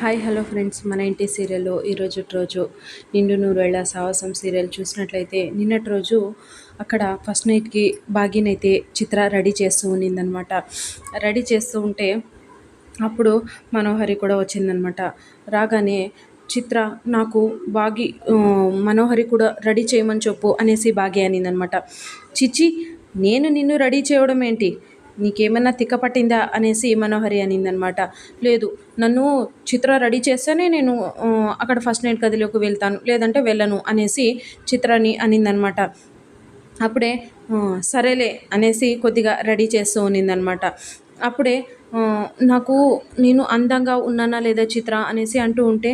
Hi hello friends. మన ఇంటి సీరియల్లో ఈరోజు రోజు నిండు నూరేళ్ళ సాహసం సీరియల్ చూసినట్లయితే నిన్నటి రోజు అక్కడ ఫస్ట్ నైట్కి బాగినైతే చిత్ర రెడీ చేస్తూ ఉన్నిందనమాట రెడీ చేస్తూ ఉంటే అప్పుడు మనోహరి కూడా వచ్చిందనమాట రాగానే చిత్ర నాకు బాగి మనోహరి కూడా రెడీ చేయమని చెప్పు అనేసి బాగి అనిందనమాట చిచి నేను నిన్ను రెడీ చేయడం ఏంటి? నీకేమన్నా తిక్క పట్టిందా అనేసి మనోహరి అనిందనమాట. లేదు నన్ను చిత్ర రెడీ చేస్తేనే నేను అక్కడ ఫస్ట్ నైట్ గదిలోకి వెళ్తాను లేదంటే వెళ్ళను అనేసి చిత్రాన్ని అనిందనమాట. అప్పుడే సరేలే అనేసి కొద్దిగా రెడీ చేస్తూ ఉన్నిందనమాట. అప్పుడే నాకు నేను అందంగా ఉన్నానా లేదా చిత్ర అనేసి అంటూ ఉంటే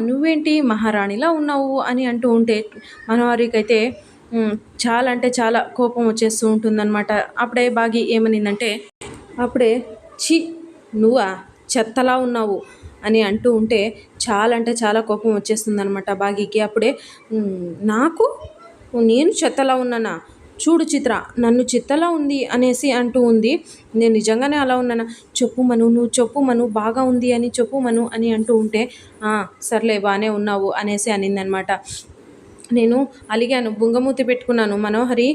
నువ్వేంటి మహారాణిలా ఉన్నావు? అని అంటూ ఉంటే మనోహరికి అయితే చాలా అంటే చాలా కోపం వచ్చేస్తూ ఉంటుందన్నమాట. అప్పుడే బాగి ఏమనిందంటే అప్పుడే చి నువ్వా? చెత్తలా ఉన్నావు? అని అంటూ ఉంటే చాలా అంటే చాలా కోపం వచ్చేస్తుందనమాట బాగీకి. అప్పుడే నాకు? నేను చెత్తలా ఉన్నానా? చూడు చిత్ర నన్ను చిత్తలా ఉంది అనేసి అంటూ ఉంది. నేను నిజంగానే అలా ఉన్నానా? చెప్పు మను నువ్వు చెప్పు మను బాగా ఉంది అని చెప్పు మను అని అంటూ ఉంటే సర్లే బాగానే ఉన్నావు అనేసి అనిందనమాట నేను అలిగాను బుంగమూతి పెట్టుకున్నాను. మనోహరి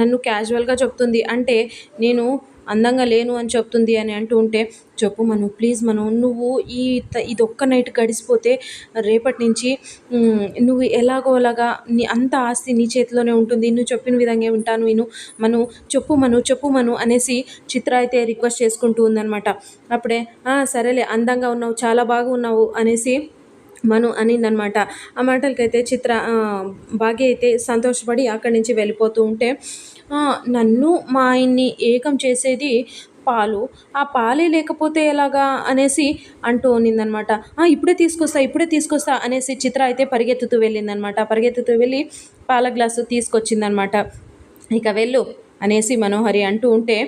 నన్ను క్యాజువల్గా చెప్తుంది. అంటే నేను అందంగా లేను అని చెప్తుంది అని అంటూ ఉంటే చెప్పు మను ప్లీజ్ మను నువ్వు ఈ ఇది ఒక్క నైట్ గడిచిపోతే రేపటి నుంచి నువ్వు ఎలాగో అలాగా నీ అంత ఆస్తి నీ చేతిలోనే ఉంటుంది. నువ్వు చెప్పిన విధంగా ఉంటాను నేను మను చెప్పు మను చెప్పు మను అనేసి చిత్ర అయితే రిక్వెస్ట్ చేసుకుంటూ ఉందనమాట అప్పుడే సరేలే అందంగా ఉన్నావు చాలా బాగా ఉన్నావు అనేసి మను అనిందనమాట ఆ మాటలకైతే చిత్ర భాగ్య అయితే సంతోషపడి అక్కడి నుంచి వెళ్ళిపోతూ ఉంటే నన్ను మా ఆయన్ని ఏకం చేసేది పాలు. ఆ పాలే లేకపోతే ఎలాగా అనేసి అంటూ ఉన్నిందనమాట ఇప్పుడే తీసుకొస్తా ఇప్పుడే తీసుకొస్తా అనేసి చిత్ర అయితే పరిగెత్తుతూ వెళ్ళిందనమాట పరిగెత్తుతూ వెళ్ళి పాల గ్లాసు తీసుకొచ్చిందనమాట ఇక వెళ్ళు అనేసి మనోహరి అంటూ ఉంటే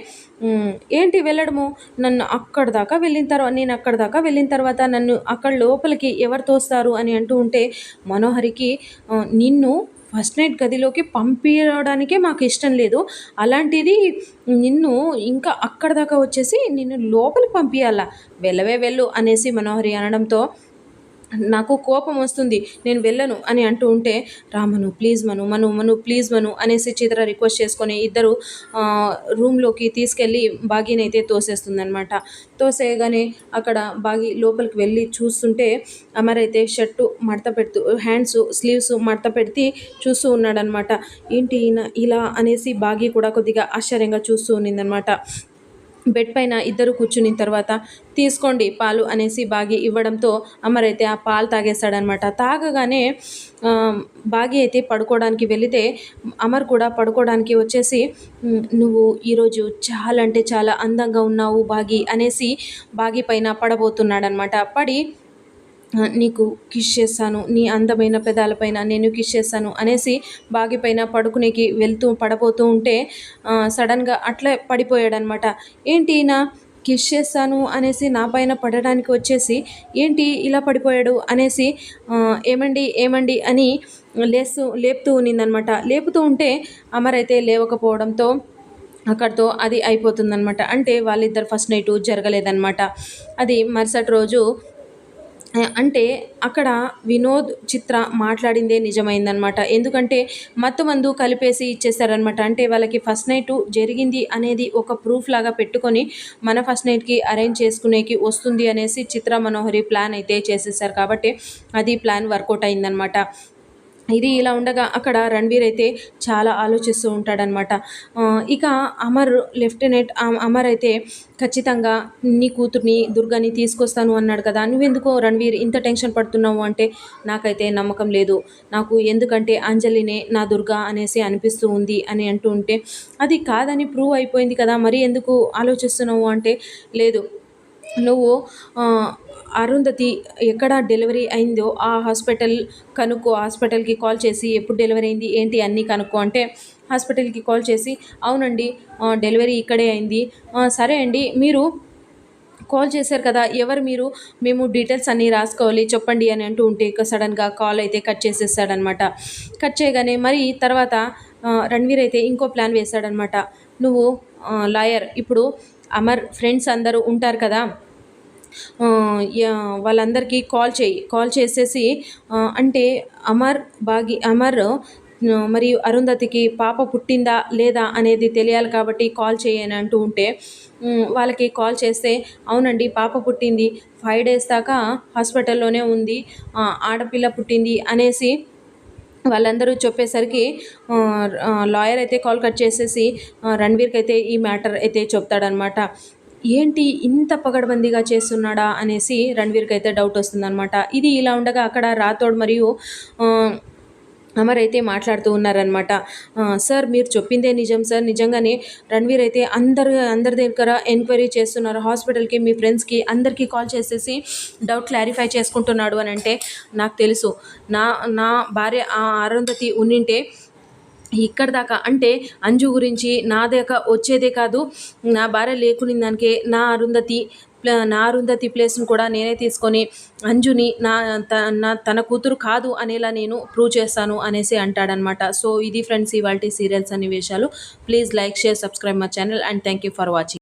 ఏంటి వెళ్ళడము? నన్ను అక్కడ దాకా వెళ్ళిన తర్వాత నేను అక్కడ దాకా వెళ్ళిన తర్వాత నన్ను అక్కడ లోపలికి ఎవరు తోస్తారు? అని అంటూ ఉంటే మనోహరికి నిన్ను ఫస్ట్ నైట్ గదిలోకి పంపించడానికే మాకు ఇష్టం లేదు. అలాంటిది నిన్ను ఇంకా అక్కడ దాకా వచ్చేసి నిన్ను లోపలికి పంపించాలా వెళ్ళవే వెళ్ళు అనేసి మనోహరి అనడంతో నాకు కోపం వస్తుంది నేను వెళ్ళను అని అంటూ ఉంటే రామను ప్లీజ్ మను మను మను ప్లీజ్ మను అనేసి చిత్ర రిక్వెస్ట్ చేసుకొని ఇద్దరు రూమ్లోకి తీసుకెళ్ళి బాగీని అయితే తోసేస్తుందనమాట తోసేయగానే అక్కడ బాగి లోపలికి వెళ్ళి చూస్తుంటే అమర్ అయితే షర్టు మడత పెడుతూ హ్యాండ్స్ స్లీవ్స్ మడత పెడితే చూస్తూ ఉన్నాడనమాట ఏంటి ఇలా అనేసి బాగి కూడా కొద్దిగా ఆశ్చర్యంగా చూస్తూ ఉన్నిందనమాట బెడ్ పైన ఇద్దరు కూర్చుని తర్వాత తీసుకోండి పాలు అనేసి బాగి ఇవ్వడంతో అమర్ అయితే ఆ పాలు తాగేస్తాడనమాట తాగగానే బాగి అయితే పడుకోవడానికి వెళితే అమర్ కూడా పడుకోవడానికి వచ్చేసి నువ్వు ఈరోజు చాలా అంటే చాలా అందంగా ఉన్నావు బాగి అనేసి బాగి పైన పడబోతున్నాడనమాట. పడి నీకు కిష్ చేస్తాను నీ అందమైన పెదాలపైన నేను కిష్ చేస్తాను అనేసి బాగిపైన పడుకునేకి వెళ్తూ పడబోతూ ఉంటే సడన్గా అట్లే పడిపోయాడనమాట ఏంటి నా కిష్ చేస్తాను అనేసి నా పైన పడడానికి వచ్చేసి ఏంటి ఇలా పడిపోయాడు? అనేసి ఏమండి ఏమండి అని లేస్తూ లేపుతూ ఉన్నిందనమాట లేపుతూ ఉంటే అమరైతే లేవకపోవడంతో అక్కడితో అది అయిపోతుందనమాట అంటే వాళ్ళిద్దరు ఫస్ట్ నైట్ జరగలేదనమాట అది మరుసటి రోజు అంటే అక్కడ వినోద్ చిత్ర మాట్లాడిందే నిజమైందనమాట ఎందుకంటే మత్తు మందు కలిపేసి ఇచ్చేసారనమాట అంటే వాళ్ళకి ఫస్ట్ నైట్ జరిగింది అనేది ఒక ప్రూఫ్ లాగా పెట్టుకొని మన ఫస్ట్ నైట్కి అరేంజ్ చేసుకునేకి వస్తుంది అనేసి చిత్ర మనోహరి ప్లాన్ అయితే చేసేసారు. కాబట్టి అది ప్లాన్ వర్కౌట్ అయిందనమాట ఇది ఇలా ఉండగా అక్కడ రణ్వీర్ అయితే చాలా ఆలోచిస్తూ ఉంటాడనమాట. ఇక అమర్ లెఫ్టినెంట్ అమర్ అయితే ఖచ్చితంగా నీ కూతుర్ని దుర్గాని తీసుకొస్తాను అన్నాడు కదా. నువ్వెందుకో రణ్వీర్ ఇంత టెన్షన్ పడుతున్నావు అంటే నాకైతే నమ్మకం లేదు. నాకు ఎందుకంటే అంజలినే నా దుర్గా అనేసి అనిపిస్తూ ఉంది అని అంటూ ఉంటే అది కాదని ప్రూవ్ అయిపోయింది కదా. మరి ఎందుకు ఆలోచిస్తున్నావు అంటే లేదు నువ్వు అరుంధతి ఎక్కడ డెలివరీ అయిందో ఆ హాస్పిటల్ కనుక్కో హాస్పిటల్కి కాల్ చేసి ఎప్పుడు డెలివరీ అయింది ఏంటి అన్నీ కనుక్కో అంటే హాస్పిటల్కి కాల్ చేసి అవునండి డెలివరీ ఇక్కడే అయింది. సరే అండి మీరు కాల్ చేశారు కదా ఎవరు మీరు? మేము డీటెయిల్స్ అన్నీ రాసుకోవాలి చెప్పండి అని అంటూ ఉంటే ఇక సడన్గా కాల్ అయితే కట్ చేసేసాడనమాట కట్ చేయగానే మరి తర్వాత రణ్వీర్ అయితే ఇంకో ప్లాన్ వేశాడనమాట నువ్వు లాయర్ ఇప్పుడు అమర్ ఫ్రెండ్స్ అందరూ ఉంటారు కదా వాళ్ళందరికీ కాల్ చేయి కాల్ చేసేసి అంటే అమర్ బాగి అమర్ మరియు అరుంధతికి పాప పుట్టిందా లేదా అనేది తెలియాలి కాబట్టి కాల్ చేయని అంటూ ఉంటే వాళ్ళకి కాల్ చేస్తే అవునండి పాప పుట్టింది ఫైవ్ డేస్ దాకా హాస్పిటల్లోనే ఉంది ఆడపిల్ల పుట్టింది అనేసి వాళ్ళందరూ చెప్పేసరికి లాయర్ అయితే కాల్ కట్ చేసేసి రణ్వీర్కి అయితే ఈ మ్యాటర్ అయితే చెప్తాడనమాట. ఏంటి ఇంత పగడబందీగా చేస్తున్నాడా? అనేసి రణ్వీర్కి అయితే డౌట్ వస్తుందన్నమాట ఇది ఇలా ఉండగా అక్కడ రాథోడ్ మరియు అమర్ అయితే మాట్లాడుతూ ఉన్నారనమాట సార్ మీరు చెప్పిందే నిజం సార్. నిజంగానే రణ్వీర్ అయితే అందరు అందరి దగ్గర ఎంక్వైరీ చేస్తున్నారు. హాస్పిటల్కి మీ ఫ్రెండ్స్కి అందరికీ కాల్ చేసేసి డౌట్ క్లారిఫై చేసుకుంటున్నాడు అని అంటే నాకు తెలుసు. నా నా భార్య ఆ అరుంధతి ఉన్నింటే ఇక్కడ దాకా అంటే అంజు గురించి నా దాకా వచ్చేదే కాదు. నా భార్య లేకుని దానికే నా అరుంధతి నా అరుంధతి ప్లేస్ను కూడా నేనే తీసుకొని అంజుని నా నా తన కూతురు కాదు అనేలా నేను ప్రూవ్ చేస్తాను అనేసి అంటాడనమాట. సో ఇది ఫ్రెండ్స్ ఇవాళ సీరియల్స్ అన్ని విషయాలు please like share subscribe my channel and thank you for watching.